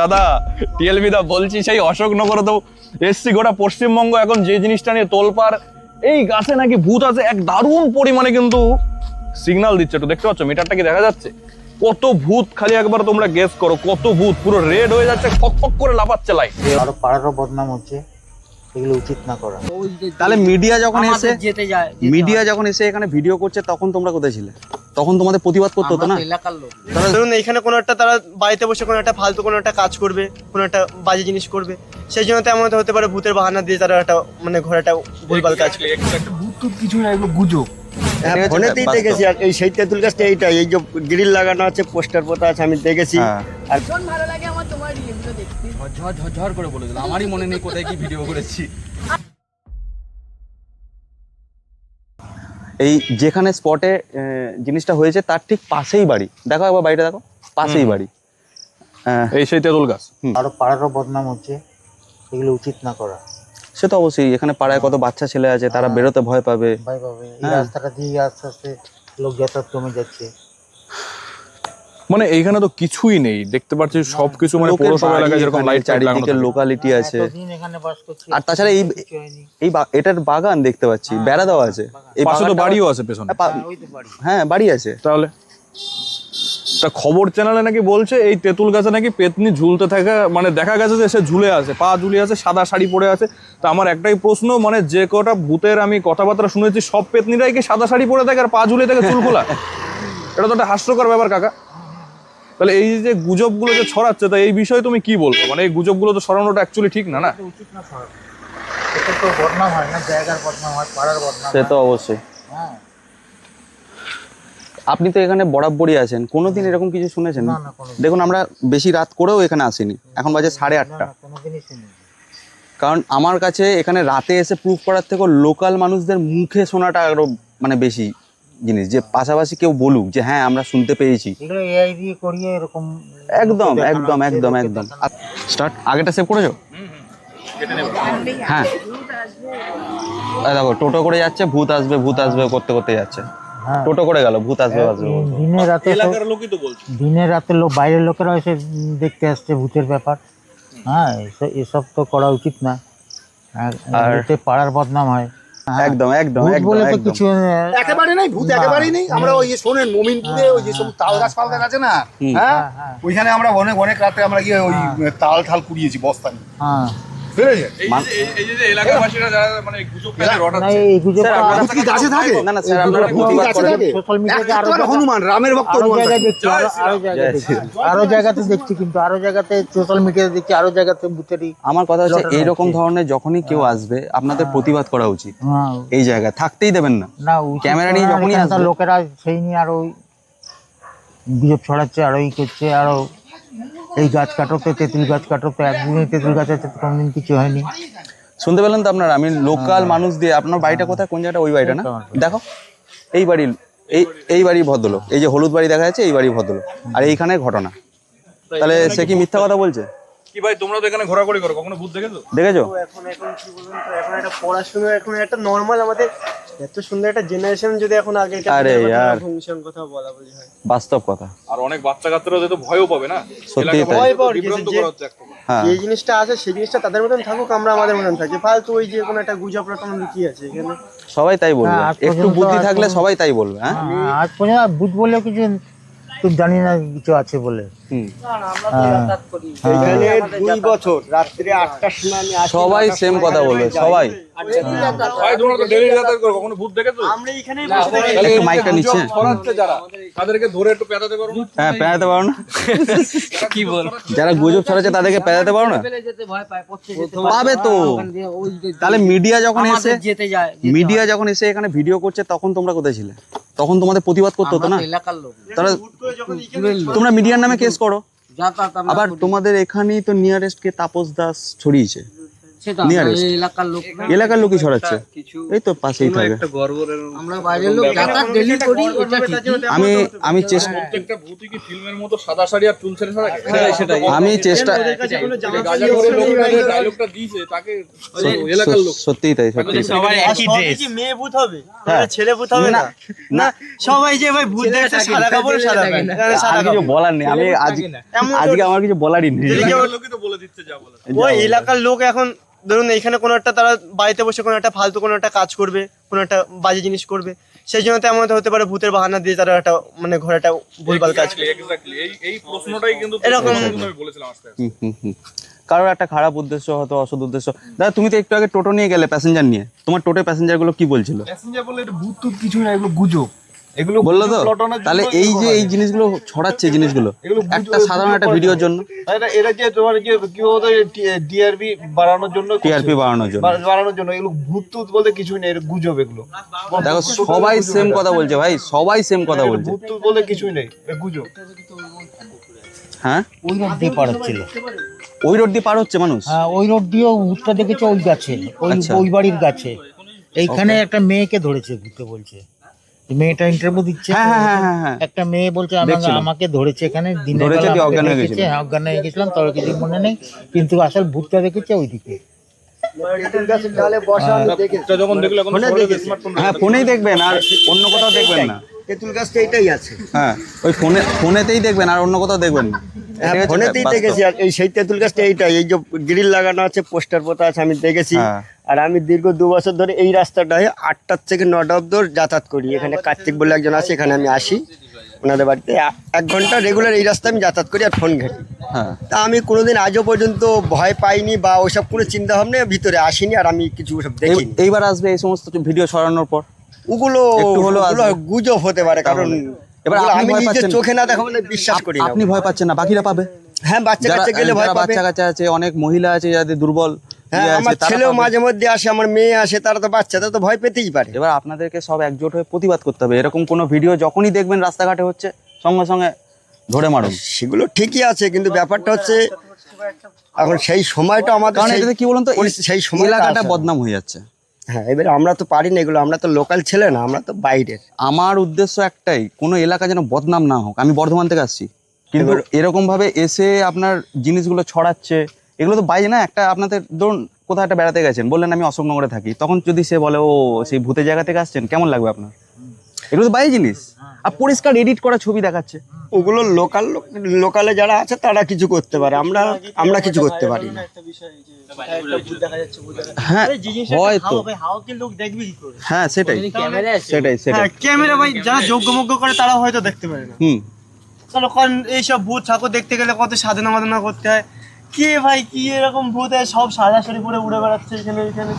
দাদা টিএলবি দা, বলছি সেই অশোকনগরে তো এসছি গোটা পশ্চিমবঙ্গ, এখন যে জিনিসটা নিয়ে তোলপার এই গাছে নাকি ভূত আছে, এক দারুণ পরিমাণে কিন্তু সিগন্যাল দিচ্ছে একটু, দেখতে পাচ্ছ? মিটারটা কি দেখা যাচ্ছে? কত ভূত, খালি একবার তোমরা গেস করো, কত ভূত, পুরো রেড হয়ে যাচ্ছে, ফক ফক করে লাফাচ্ছে লাইট আরও পাড়ারও বদনাম হচ্ছে। এগুলো উচিত না করা। তাহলে মিডিয়া যখন এসে যেতে যায় মিডিয়া যখন এসে এখানে ভিডিও করছে তখন তোমরা কোথায় ছিলে? তখন তোমাদের প্রতিবাদ করতে হতো না? এলাকার ধরুন এখানে কোনো একটা তারা বাড়িতে বসে কোনো একটা ফালতু কোনো একটা কাজ করবে কোনো একটা বাজে জিনিস করবে। সেই জন্য তেমন হতে পারে ভূতের বাহানা দিয়ে তারা একটা মানে ঘরে একটা ভুলভাল কাজ করবে ঠিক আছে, ফোনেতেই বাস্তব। দেখেছি আর এই সেই তেঁতুল গাছটা এইটাই এই যে গ্রিল লাগানো আছে পোস্টার পোতা আছে আমি দেখেছি। হ্যাঁ। আর ভালো লাগে করে বলে দিল। আমারই মনে নেই কোথায় কি ভিডিও করেছি। এই যেখানে স্পটে জিনিসটা হয়েছে তার ঠিক পাশেই বাড়ি। দেখো একবার বাড়িটা দেখো পাশেই বাড়ি। আহ, এই সেই তেঁতুল গাছ। আরও পাড়ারও বদনাম হচ্ছে এগুলো উচিত না করা। সে তো অবশ্যই এখানে পাড়ায় কত বাচ্চা ছেলে আছে তারা বেরোতে ভয় পাবে। ভয় পাবে। এই হ্যাঁ। রাস্তাটা দিয়ে আস্তে আস্তে লোক যাতায়াত কমে যাচ্ছে। মানে এইখানে তো কিছুই নেই। দেখতে পাচ্ছি সবকিছু মানে পৌরসভা এলাকায় যেরকম লাইট চারিদিকে চারিদিকে লোকালিটি আছে। বাস করছি আর তাছাড়া এই এই এটার বাগান দেখতে পাচ্ছি বেড়া দেওয়া আছে। এই পাশে তো বাড়িও আছে পেছনে। হ্যাঁ, হ্যাঁ বাড়ি। আছে। তাহলে? তা খবর চ্যানেলে নাকি বলছে এই তেঁতুল গাছে নাকি পেতনি ঝুলতে থাকা মানে দেখা গেছে যে সে ঝুলে আছে পা ঝুলে আছে সাদা শাড়ি পরে আছে। তা আমার একটাই প্রশ্ন মানে যে কটা ভূতের আমি কথাবার্তা শুনেছি সব পেতনিরাই কি সাদা শাড়ি পরে থাকে আর পা ঝুলে থাকে চুল খোলা? এটা তো একটা হাস্যকর ব্যাপার কাকা। তাহলে এই যে গুজবগুলো যে ছড়াচ্ছে তা এই বিষয়ে তুমি কি বলব? মানে এই গুজবগুলো তো ছড়ানোটা অ্যাকচুয়ালি ঠিক না না? উচিত না তো বদনাম হয় না জায়গার বদনাম হয় পাড়ার বদনাম সে তো অবশ্যই। হ্যাঁ। আপনি তো এখানে বরাবরই আছেন কোনোদিন এরকম কিছু শুনেছেন? না না দেখুন আমরা বেশি রাত করেও এখানে আসিনি এখন বাজে সাড়ে আটটা। কারণ আমার কাছে এখানে রাতে এসে প্রুফ করার থেকেও লোকাল মানুষদের মুখে শোনাটা আরও মানে বেশি জিনিস যে পাশাপাশি কেউ বলুক যে হ্যাঁ আমরা শুনতে পেয়েছি। এগুলো এআই দিয়ে করিয়ে এরকম একদম একদম একদম একদম। স্টার্ট আগেটা সেভ করেছ? হ্যাঁ। দেখো টোটো করে যাচ্ছে ভূত আসবে ভূত আসবে করতে করতে যাচ্ছে। হ্যাঁ। টোটো করে গেল ভূত আসবে আসবে দিনে রাতে সব- লোকই তো বলছে। দিনে রাতে লোক বাইরের লোকেরা এসে দেখতে আসছে ভূতের ব্যাপার। হ্যাঁ এসব- তো করা উচিত না। আর পাড়ার বদনাম হ্যাঁ, একদম একদম ভূত একদম বলে তো কিছু একেবারে নাই ভূত। একেবারেই নেই। আমরা ওই যে শোনেন মোমিনপুরে ওই যে সব তাল গাছ ফাল গাছ আছে না? হ্যাঁ? হ্যাঁ, হ্যাঁ। ওইখানে আমরা অনেক অনেক রাতে আমরা গিয়ে ওই তাল ঠাল কুড়িয়েছি বস্তা নিয়ে হ্যাঁ মানে হনুমান রামের ভক্ত আরও জায়গাতে দেখছি কিন্তু আরও জায়গাতে সোশ্যাল মিডিয়াতে দেখছি আরও জায়গাতে আমার কথা হচ্ছে এইরকম ধরনের যখনই কেউ আসবে আপনাদের প্রতিবাদ করা উচিত। হ্যাঁ। এই জায়গায় থাকতেই দেবেন না। না ক্যামেরা নিয়ে যখনই। লোকেরা সেই নিয়ে আরও গুজব ছড়াচ্ছে আরও ই করছে আরও এই গাছ কাটোতে তেঁতুল গাছ কাটোতে একদিনই তেঁতুল গাছ আছে কোনদিন কিছু হয়নি। শুনতে পেলেন তো আপনার আমি লোকাল মানুষ দিয়ে আপনার বাড়িটা কোথায়? কোন জায়গাটা? ওই বাড়িটা না? দেখো এই বাড়ি এই এই বাড়ি ভদ্রলোক এই যে হলুদ বাড়ি দেখা যাচ্ছে এই বাড়ি ভদ্রলোক। আর এইখানে ঘটনা। তাহলে সে কি মিথ্যা কথা বলছে? কি ভাই তোমরা তো এখানে ঘোরাঘুরি করো কখনো ভূত দেখেছ দেখেছ এখন এখন কি বলুন তো এখন একটা পড়াশোনা এখন একটা নর্মাল আমাদের এত সুন্দর একটা জেনারেশন যদি এখন আগে আরে ইয়ার। ভূমিশন কথা বলা বলি হয় বাস্তব কথা আর অনেক বাচ্চা কাচ্চারা তো ভয়ও পাবে না সত্যিই তাই। ভয় পাওয়ার যে- প্রকার। হ্যাঁ যে জিনিসটা আছে সেই জিনিসটা তাদের মতন থাকুক আমরা আমাদের মতন থাকি ফালতু ওই যে কোনো একটা গুজব রটনা কি আছে এখানে সবাই তাই বলবে হ্যাঁ, একটু বুদ্ধি থাকলে সবাই তাই বলবে হ্যাঁ হ্যাঁ, আজ পর্যন্ত আর ভূত বলেও কিছু জানি না কিছু আছে বলে। হ্যাঁ। দুই বছর রাত্রে আটটার সময় আমি সবাই সেম কথা বলবে সবাই। ভাই তোমরা তো ডেলি যাতায়াত করো কখনো ভূত দেখেছ? আমরা এখানেই তাহলে একটু মাইকটা গুজব নিচ্ছে। ছড়াচ্ছে যারা তাদেরকে ধরে একটু পেঁচাতে পারো না? হ্যাঁ পেঁয়াতে পারো না। কি বল? যারা গুজব ছড়াচ্ছে তাদেরকে পেঁচাতে পারো না? পাবে তো। তাহলে মিডিয়া যখন এসে যেতে যায় মিডিয়া যখন এসে এখানে ভিডিও করছে তখন তোমরা কোথায় ছিলে? তখন তোমাদের প্রতিবাদ করতে হতো না? তাহলে তোমরা মিডিয়ার নামে কেস করো। আবার তোমাদের এখানেই তো নিয়ারেস্ট কে তাপস দাস ছড়িয়েছে। এলাকার লোক এলাকার লোকই ছড়াচ্ছে এই তো পাশেই থাকে। আমরা বাইরের লোক যাতায়াত ডেলি করি এটা ঠিকই। আমি আমি চেষ্টা প্রত্যেকটা ভূতই কি ফিল্মের মতো সাদা শাড়ি আর চুল ছেড়ে সেটাই সেটাই। আমি চেষ্টা গাজা করে লোকটা যে ডায়লগটা দিয়েছে তাকে এলাকার লোক। সত্যিই তাই সত্যি সবাই একই ড্রেস মেয়ে ভূত হবে? মানে ছেলে ভূত হবে না না? সবাই যে ভাই ভূত দেখছে সাদা কাপড় সাদা। সাদা কিছু বলার নেই আমি আজ আজকে আমার কিছু বলারই নেই। এদিকে ওর- লোকই তো বলে দিচ্ছে যা বলে ওই এলাকার লোক এখন ধরুন এখানে কোনো একটা তারা বাড়িতে বসে কোনো একটা ফালতু কোনো একটা কাজ করবে কোনো একটা বাজে জিনিস করবে সেই জন্য তেমন হতে পারে ভূতের বাহানা দিয়ে তারা একটা মানে ঘরে একটা ভুলভাল কাজ কিন্তু এরকম-। কারোর একটা খারাপ উদ্দেশ্য হয়তো অসৎ উদ্দেশ্য। দাদা তুমি তো একটু আগে টোটো নিয়ে গেলে প্যাসেঞ্জার নিয়ে। তোমার টোটো প্যাসেঞ্জারগুলো কি বলছিল? প্যাসেঞ্জার বলে এটা ভূত কিছু না এগুলো গুজব। এগুলো বলল তো? তাহলে এই যে এই জিনিসগুলো ছড়াচ্ছে জিনিসগুলো একটা সাধারণ একটা ভিডিওর জন্য। এটা এটা যে তোমার যে কি বলতো ডিআরবি বাড়ানোর জন্য। টিআরপি বাড়ানোর জন্য। বাড়ানোর জন্য। এগুলো ভূত টুত বলতে কিছুই নেই গুজব এগুলো। দেখো সবাই সেম কথা বলছে ভাই সবাই সেম কথা বলছে। ভূত টুত বলতে কিছুই নেই গুজব। হ্যাঁ? ওই রোড দিয়ে পার হচ্ছিল। ওই রোড দিয়ে পার হচ্ছে মানুষ? হ্যাঁ ওই রোড দিয়েও ভূতটা দেখেছে ওই গাছে। ওই আচ্ছা। ওই বাড়ির গাছে। এইখানে একটা মেয়েকে ধরেছে ভূতে বলছে। মেয়েটা ইন্টারভিউ দিচ্ছে হ্যাঁ হ্যাঁ হ্যাঁ একটা মেয়ে বলছে আমাকে আমাকে ধরেছে এখানে দিনের ধরেছে অজ্ঞান হয়ে। হ্যাঁ, অজ্ঞান হয়ে গেছিলাম তোর কিছু মনে নেই কিন্তু আসল ভূতটা দেখেছে ওইদিকে। এটা যখন দেখলে এখন স্মার্টফোন হ্যাঁ ফোনেই দেখবেন আর অন্য কোথাও দেখবেন না। তেঁতুল গাছটা এটাই আছে। হ্যাঁ ওই ফোনে ফোনেতেই দেখবেন আর অন্য কোথাও দেখবেন না। হ্যাঁ, ফোনেতেই দেখেছি আর এই সেই তেঁতুল গাছটা এইটাই এই যে গ্রিল লাগানো আছে পোস্টার পোতা আছে আমি দেখেছি। হ্যাঁ। আর আমি দীর্ঘ দু বছর ধরে এই রাস্তাটায় আটটার থেকে নটা অব্দ যাতায়াত করি। এখানে কার্তিক বলে একজন আছে এখানে আমি আসি। ওনাদের বাড়িতে এক ঘণ্টা রেগুলার এই রাস্তায় আমি যাতায়াত করি আর ফোন ঘাঁটি। হ্যাঁ। তা আমি কোনোদিন আজও পর্যন্ত ভয় পাইনি বা ওইসব কোনো চিন্তা ভাবনা ভিতরে আসিনি আর আমি কিছু ওসব দেখিনি। এইবার আসবে এই সমস্ত ভিডিও সরানোর পর? ওগুলো গুজব হতে পারে কারণ এবার আমি নিজের? চোখে না দেখা বিশ্বাস করি আপনি ভয় পাচ্ছেন না বাকিরা পাবে। হ্যাঁ বাচ্চা কাচ্চা গেলে ভয় পাবে। বাচ্চা কাচ্চা আছে অনেক মহিলা আছে যাদের দুর্বল হ্যাঁ ইয়ে আমার ছেলেও মাঝে মধ্যে আসে আমার মেয়ে আসে তারা তো বাচ্চা তারা তো ভয় পেতেই পারে। এবার আপনাদেরকে সব একজোট হয়ে প্রতিবাদ করতে হবে। এরকম কোনো ভিডিও যখনই দেখবেন রাস্তাঘাটে হচ্ছে সঙ্গে সঙ্গে ধরে মারুন। সেগুলো ঠিকই আছে কিন্তু ব্যাপারটা হচ্ছে এখন সেই সময়টা আমাদের কারণ এটাতে কি বলুন তো সেই সময় এলাকাটা বদনাম হয়ে যাচ্ছে। হ্যাঁ এবারে আমরা তো পারি না এগুলো আমরা তো লোকাল ছেলে না আমরা তো বাইরের। আমার উদ্দেশ্য একটাই কোনো এলাকা যেন বদনাম না হোক। আমি বর্ধমান থেকে আসছি কিন্তু এরকম ভাবে এসে আপনার জিনিসগুলো ছড়াচ্ছে এগুলো তো বাইরে না একটা আপনাদের ধরুন কোথাও একটা বেড়াতে গেছেন বললেন আমি অশোকনগরে থাকি তখন যদি সে বলে ও সেই ভূতের জায়গা থেকে আসছেন কেমন লাগবে আপনার? এগুলো তো বাইরে জিনিস। আর পরিষ্কার এডিট করা ছবি দেখাচ্ছে। ওগুলো লোকাল লোকালে যারা আছে তারা কিছু করতে পারে। আমরা আমরা কিছু করতে পারি না। হ্যাঁ হয়তো। হ্যাঁ সেটাই। সেটাই সেটাই। হ্যাঁ ক্যামেরা ভাই যারা যোগ্যমগ্য করে তারা হয়তো দেখতে পারে না। হুম। কারণ এইসব ভূত ঠাকুর দেখতে গেলে কত সাধনা মাধনা করতে হয়। কে ভাই, কি এরকম ভূত? সব সাদা শাড়ি পরে উড়ে বেড়াচ্ছে এখানে এখানে।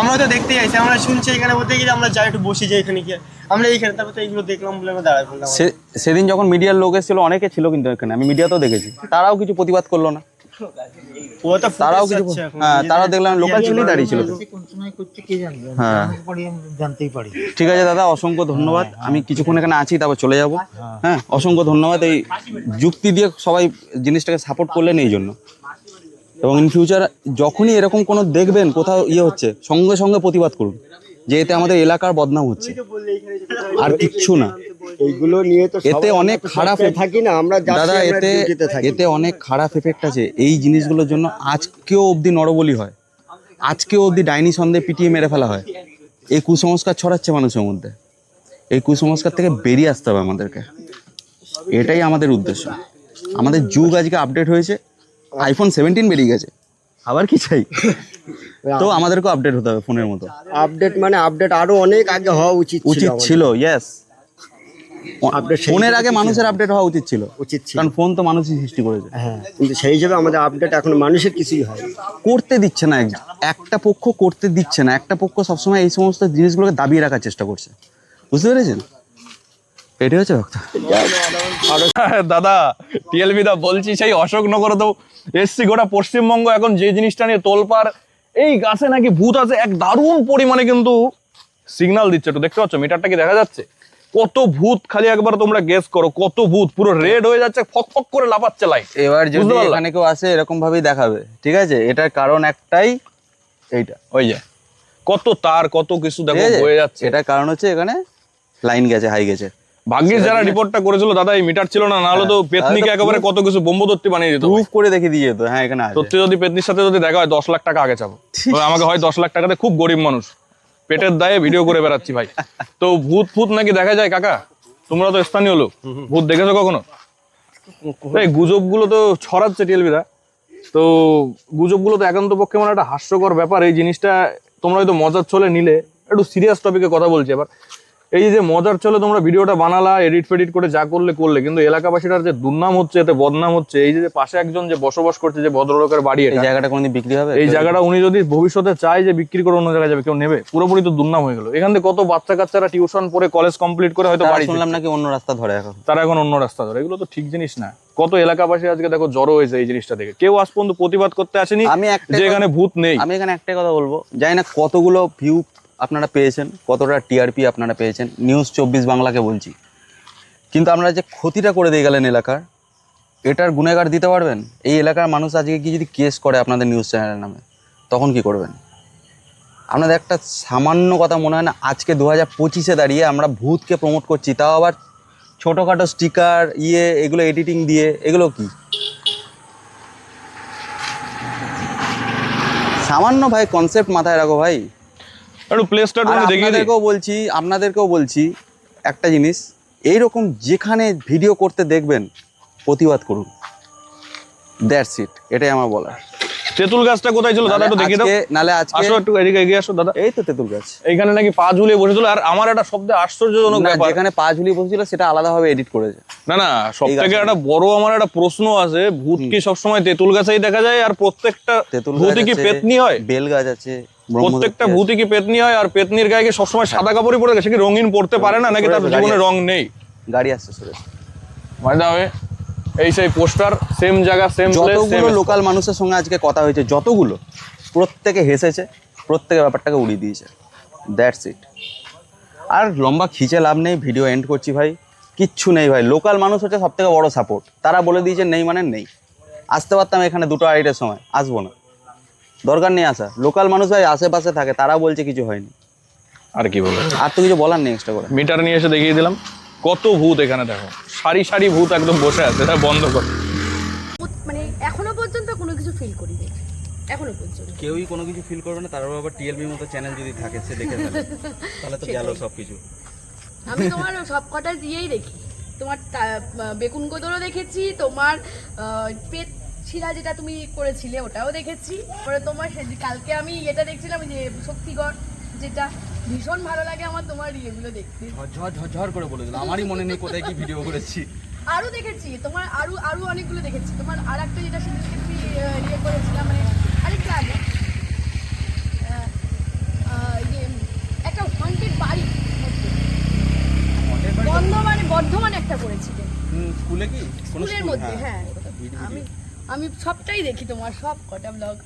আমরা তো দেখতে যাইছি আমরা শুনছি এখানে বলতে গেলে আমরা যাই একটু বসে যাই এখানে গিয়ে। আমরা এইখানে, তারপর তো এইগুলো দেখলাম বলে আমরা দাঁড়ায় পড়লাম সেদিন যখন মিডিয়ার লোক এসেছিল, অনেকে ছিল কিন্তু এখানে, আমি মিডিয়াতেও দেখেছি। তারাও কিছু প্রতিবাদ করল না। ও তো তারাও কিছু হ্যাঁ তারাও দেখলাম লোকাল নিজেদের- দাঁড়িয়ে ছিল। হ্যাঁ। জানতেই পারি। ঠিক আছে দাদা অসংখ্য ধন্যবাদ। আমি কিছুক্ষণ এখানে আছি তারপর চলে যাব। হ্যাঁ। অসংখ্য ধন্যবাদ। এই যুক্তি দিয়ে সবাই জিনিসটাকে সাপোর্ট করলেন এই জন্য। এবং ইন ফিউচার যখনই এরকম কোনো দেখবেন কোথাও ইয়ে হচ্ছে সঙ্গে সঙ্গে প্রতিবাদ করুন। যে এতে আমাদের এলাকার বদনাম হচ্ছে। আর কিচ্ছু না। এইগুলো নিয়ে তো এতে অনেক খারাপ থাকি না আমরা দাদা এতে এতে অনেক খারাপ এফেক্ট আছে। এই জিনিসগুলোর জন্য আজকেও অবধি নরবলি হয়। আজকেও অবধি ডাইনি সন্দেহ পিটিয়ে মেরে ফেলা হয়। এই কুসংস্কার ছড়াচ্ছে মানুষের মধ্যে। এই কুসংস্কার থেকে বেরিয়ে আসতে হবে আমাদেরকে। এটাই আমাদের উদ্দেশ্য। আমাদের যুগ আজকে আপডেট হয়েছে। আইফোন সেভেন্টিন বেরিয়ে গেছে। আবার কি চাই? তো আমাদেরকেও আপডেট হতে হবে ফোনের মতো। আপডেট মানে আপডেট আরও অনেক আগে হওয়া উচিত উচিত ছিল ইয়েস সেই ফোনের আগে মানুষের আপডেট হওয়া উচিত ছিল। উচিত ছিল। কারণ ফোন তো মানুষই সৃষ্টি করেছে। হ্যাঁ কিন্তু সেই হিসেবে আমাদের আপডেট এখন মানুষের কিছুই হয় করতে দিচ্ছে না এক- একটা পক্ষ করতে দিচ্ছে না। একটা পক্ষ সবসময় এই সমস্ত জিনিসগুলোকে দাবিয়ে রাখার চেষ্টা করছে। বুঝতে পেরেছেন? এটাই হচ্ছে ব্যাপার। দাদা টিএলবি দা বলছি সেই অশোকনগর তো এসছি গোটা পশ্চিমবঙ্গ এখন যে জিনিসটা নিয়ে তোলপার এই গাছে নাকি ভূত আছে এক দারুণ পরিমাণে কিন্তু সিগন্যাল দিচ্ছে একটু দেখতে পাচ্ছ মিটারটা কি দেখা যাচ্ছে? কত ভূত খালি একবার তোমরা গেস করো কত ভূত পুরো রেড হয়ে যাচ্ছে ফক ফক করে লাফাচ্ছে লাইট এবার যদি এখানে কেউ আসে এরকম ভাবেই দেখাবে ঠিক আছে? এটার কারণ একটাই এইটা। ওই যে কত তার কত কিছু দেখো হয়ে যাচ্ছে। এটার কারণ হচ্ছে এখানে লাইন গেছে হাই গেছে। ভাগ্যিস যারা রিপোর্টটা করেছিল দাদা এই মিটার ছিল না নাহলে তো হ্যাঁ, পেতনিকে একেবারে কত কিছু বোম্বদত্তি বানিয়ে দিত প্রুফ করে দেখে দিয়ে যেত হ্যাঁ এখানে আছে। সত্যি যদি পেতনির সাথে যদি দেখা হয় দশ লাখ টাকা আগে চাবো। আমাকে হয় দশ লাখ টাকাতে খুব গরিব মানুষ। পেটের দায়ে ভিডিও করে বেড়াচ্ছি ভাই। তো ভূত ফুত নাকি দেখা যায় কাকা? তোমরা তো স্থানীয় লোক। ভূত দেখেছ কখনো? এই গুজবগুলো তো ছড়াচ্ছে টিএলবিরা। তো গুজবগুলো তো একান্ত পক্ষে মানে একটা হাস্যকর ব্যাপার। এই জিনিসটা তোমরা হয়তো মজার চলে নিলে। একটু সিরিয়াস টপিকে কথা বলছি এবার। এই যে মজার চলে তোমরা ভিডিওটা বানালা এডিট ফেডিট করে যা করলে করলে কিন্তু এলাকাবাসীটার যে দুর্নাম হচ্ছে এতে বদনাম হচ্ছে এই যে পাশে একজন যে বসবাস করছে যে ভদ্রলোকের বাড়ি এই জায়গাটা কোনদিন বিক্রি হবে? এই জায়গাটা উনি যদি ভবিষ্যতে চায় যে বিক্রি করে অন্য জায়গায় যাবে কেউ নেবে পুরোপুরি তো দুর্নাম হয়ে গেল। এখান থেকে কত বাচ্চা কাচ্চারা টিউশন পড়ে কলেজ কমপ্লিট করে হয়তো বাড়ি শুনলাম নাকি অন্য রাস্তা ধরে এখন। তারা এখন অন্য রাস্তা ধরে এগুলো তো ঠিক জিনিস না। কত এলাকাবাসী আজকে দেখো জড়ো হয়েছে এই জিনিসটা দেখে। কেউ আজ পর্যন্ত প্রতিবাদ করতে আসেনি আমি যে এখানে ভূত নেই। আমি এখানে একটাই কথা বলব জানি না কতগুলো ভিউ আপনারা পেয়েছেন, কতটা টিআরপি আপনারা পেয়েছেন নিউজ চব্বিশ বাংলাকে বলছি। কিন্তু আপনারা যে ক্ষতিটা করে দিয়ে গেলেন এলাকার, এটার গুণেগার দিতে পারবেন? এই এলাকার মানুষ আজকে কি যদি কেস করে আপনাদের নিউজ চ্যানেলের নামে, তখন কি করবেন? আপনাদের একটা সামান্য কথা মনে হয় না, আজকে দু হাজার পঁচিশে দাঁড়িয়ে আমরা ভূতকে প্রমোট করছি, তাও আবার ছোটোখাটো স্টিকার ইয়ে এগুলো এডিটিং দিয়ে, এগুলো কি? সামান্য ভাই কনসেপ্ট মাথায় রাখো ভাই। একটু প্লেসটা আর দেখিয়ে আপনাদেরকেও বলছি আপনাদেরকেও বলছি একটা জিনিস এইরকম যেখানে ভিডিও করতে দেখবেন প্রতিবাদ করুন। দ্যাটস ইট এটাই আমার বলার। তেঁতুল গাছটা কোথায় ছিল? দাদা একটু দেখিয়ে দাও। নালে আজকে আসো একটু এদিকে এগিয়ে আসো দাদা। এই তো তেঁতুল গাছ। এইখানে নাকি পা ঝুলিয়ে বসেছিল আর আমার একটা শব্দে আশ্চর্যজনক ব্যাপার। যেখানে পা ঝুলিয়ে বসেছিল সেটা আলাদাভাবে এডিট করেছে। না না সব থেকে একটা বড় আমার একটা প্রশ্ন আছে ভূত কি সবসময় তেঁতুল গাছেই দেখা যায় আর প্রত্যেকটা তেঁতুল গাছ কি পেতনি হয়? বেল গাছ আছে প্রত্যেকটা। ভূতই কি পেতনি হয় আর পেতনির গায়ে কি সবসময় সাদা কাপড়ই পরে সে কি রঙিন পড়তে পারে না? নাকি তার জীবনে রং নেই? গাড়ি আসছে সুরেশ। মানে এই সেই পোস্টার সেম জায়গা সেম যতগুলো লোকাল মানুষের সঙ্গে আজকে কথা হয়েছে যতগুলো প্রত্যেকে হেসেছে প্রত্যেকে ব্যাপারটাকে উড়িয়ে দিয়েছে। দ্যাটস ইট আর লম্বা খিচে লাভ নেই ভিডিও এন্ড করছি ভাই। কিচ্ছু নেই ভাই। লোকাল মানুষ হচ্ছে সব থেকে বড় সাপোর্ট তারা বলে দিয়েছে নেই মানে নেই। আসতে পারতাম এখানে দুটো আড়াইটার সময়। আসব না। দরকার নেই আসা লোকাল মানুষ ভাই আশেপাশে থাকে তারা বলছে কিছু হয়নি। আর কি বলব? আর তো কিছু বলার নেই এক্সট্রা করে। মিটার নিয়ে এসে দেখিয়ে দিলাম। কত ভূত এখানে দেখো। সারি সারি ভূত একদম বসে আছে এটা বন্ধ কর। মানে এখনও পর্যন্ত কোনো কিছু ফিল করিনি। এখনও পর্যন্ত। কেউই কোনো কিছু ফিল করবে না তার আবার টিএলবির মতো চ্যানেল যদি থাকে সে দেখে ফেলে। তাহলে তো গেল সব কিছু আমি তোমার সব কটা দিয়েই দেখি। তোমার তা- বেগুন গোদরও দেখেছি তোমার পেট ছিঁড়া যেটা তুমি করেছিলে ওটাও দেখেছি। পরে তোমার কালকে আমি এটা দেখছিলাম যে শক্তিগড় যেটা ভীষণ ভালো লাগে আমার তোমার ইয়েগুলো দেখতে। ঝড় ঝড় করে বলে দিল আমারই মনে নেই কোথায় কি ভিডিও করেছি। আরও দেখেছি তোমার আরও আরও অনেকগুলো দেখেছি। তোমার আর একটা যেটা সেদিনকে তুমি ইয়ে করেছিলাম মানে আরেকটা আগে একটা হন্টেড বাড়ি। বর্ধমানে বর্ধমানে একটা করেছিলে। স্কুলে কি? স্কুলের মধ্যে হ্যাঁ আমি আমি সবটাই দেখি তোমার সব কটা ব্লগ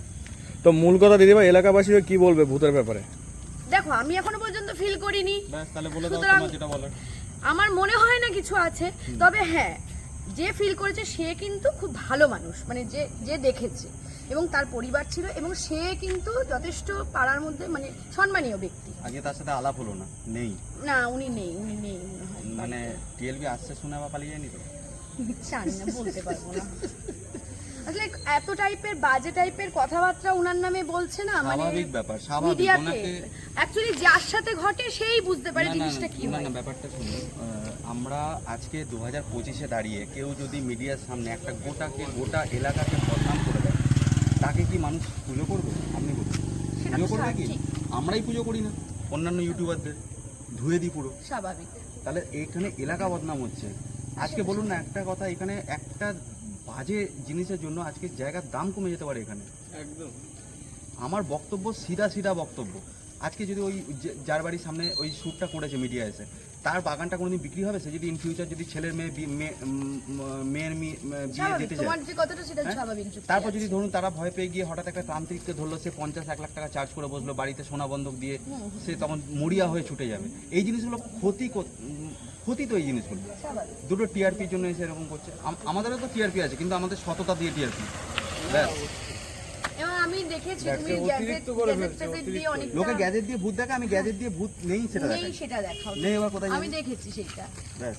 তো মূল কথা দিদিভাই এলাকাবাসী কি বলবে ভূতের ব্যাপারে? দেখো আমি এখনও পর্যন্ত ফিল করিনি। ব্যাস তাহলে বলে দাও সুতরাং যেটা বলার আমার মনে হয় না কিছু আছে তবে হ্যাঁ যে ফিল করেছে সে কিন্তু খুব ভালো মানুষ মানে যে যে দেখেছে। এবং তার পরিবার ছিল এবং সে কিন্তু যথেষ্ট পাড়ার মধ্যে মানে সম্মানীয় ব্যক্তি। আগে তার সাথে আলাপ হলো না নেই। না উনি নেই উনি নেই। মানে টিএলবি আসছে শুনে আবার পালিয়ে যায়নি তো? জানি না বলতে পারব না। আসলে এত টাইপের বাজে টাইপের কথাবার্তা উনার নামে বলছে না মানে স্বাভাবিক ব্যাপার স্বাভাবিক মিডিয়াতে ওনাকে অ্যাকচুয়ালি যার সাথে ঘটে সেই বুঝতে পারে না, না, জিনিসটা কি না, হয়। না ব্যাপারটা শুনুন আহ, আমরা আজকে দু হাজার পঁচিশে দাঁড়িয়ে কেউ যদি মিডিয়ার সামনে একটা গোটাকে গোটা এলাকাকে বদনাম করে দেয় তাকে কি মানুষ পুজো করবে? আপনি বলুন। সেটা পুজো তো করবে কি? ঠিক। আমরাই পুজো করি না। অন্যান্য ইউটিউবারদের ধুয়ে দিই পুরো। স্বাভাবিক। তাহলে এখানে এলাকা বদনাম হচ্ছে। আজকে বলুন না একটা কথা এখানে একটা বাজে জিনিসের জন্য আজকে জায়গার দাম কমে যেতে পারে এখানে। একদম। আমার বক্তব্য সিধা সিধা বক্তব্য। আজকে যদি ওই যার বাড়ির সামনে ওই শ্যুটটা করেছে মিডিয়া এসে তার বাগানটা কোনোদিন বিক্রি হবে? সে যদি ইন ফিউচার যদি ছেলের মেয়ে মেয়ের মেয়ে বিয়ে দিতে তোমার যায় যে কথাটা সেটা হ্যাঁ? তারপর যদি ধরুন তারা ভয় পেয়ে গিয়ে হঠাৎ একটা তান্ত্রিককে ধরলো সে পঞ্চাশ এক লাখ টাকা চার্জ করে বসল বাড়িতে সোনা বন্ধক দিয়ে সে তখন মরিয়া হয়ে ছুটে যাবে। এই জিনিসগুলো ক্ষতি ক্ষতি তো এই জিনিসগুলো। দুটো টিআরপির জন্য এসে এরকম করছে। আমাদেরও তো টিআরপি আছে কিন্তু আমাদের সততা দিয়ে টিআরপি ব্যাস। দেখেছি তুমি গ্যাজেট গ্যাজেট দিয়ে অনেক লোকে গ্যাজেট দিয়ে ভূত দেখে আমি গ্যাজেট দিয়ে ভূত নেই সেটা নেই সেটা দেখাও। নেই এবার কোথায় আমি দেখেছি সেটা ব্যাস।